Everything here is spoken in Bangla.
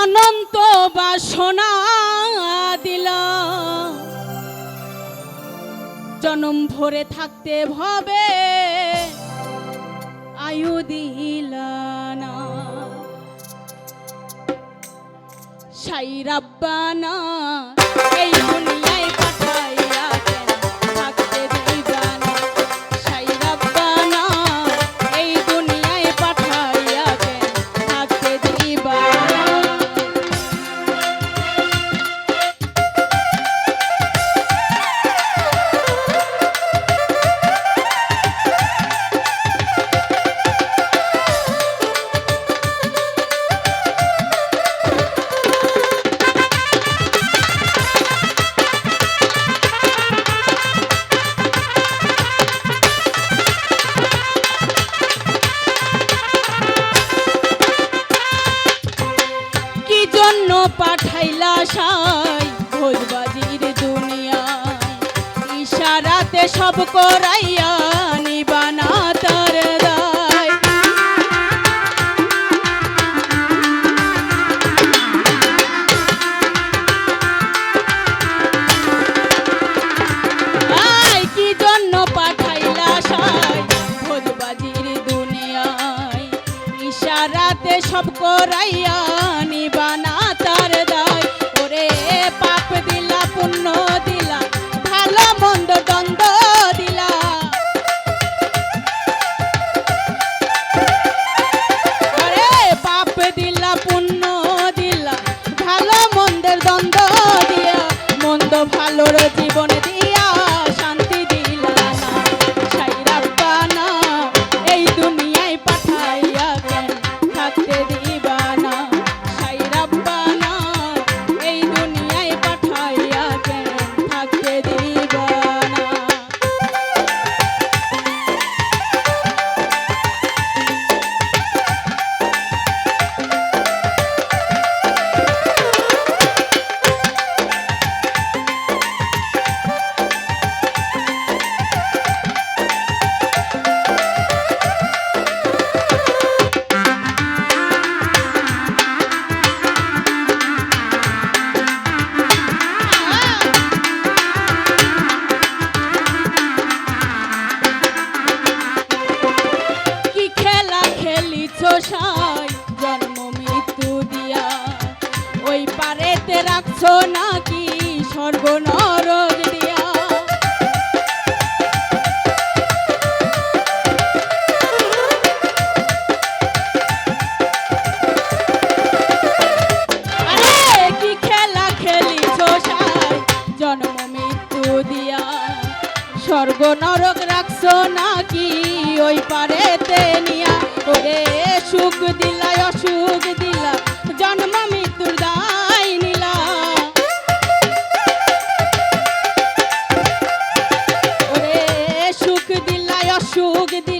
অনন্ত বাসনা দিল। জনম ভরে থাকতে ভবে আয়ু দিল না। সাই রাব্বানা পাঠাইলা সাই ভোজবাজির দুনিয়া ইশারাতে সব করাইয়া নিবানা তার জন্য পাঠাইলা ইশারাতে সব করাইয়া ওই পারেতে রাখছো নাকি সর্বনরজ দিয়া কি খেলা খেলিছো সাই? জন্ম মৃত্যু দিয়া। স্বর্গ রাখছো নাকি ওই পারেতে নিয়া? ওরে সুখ সুখ দি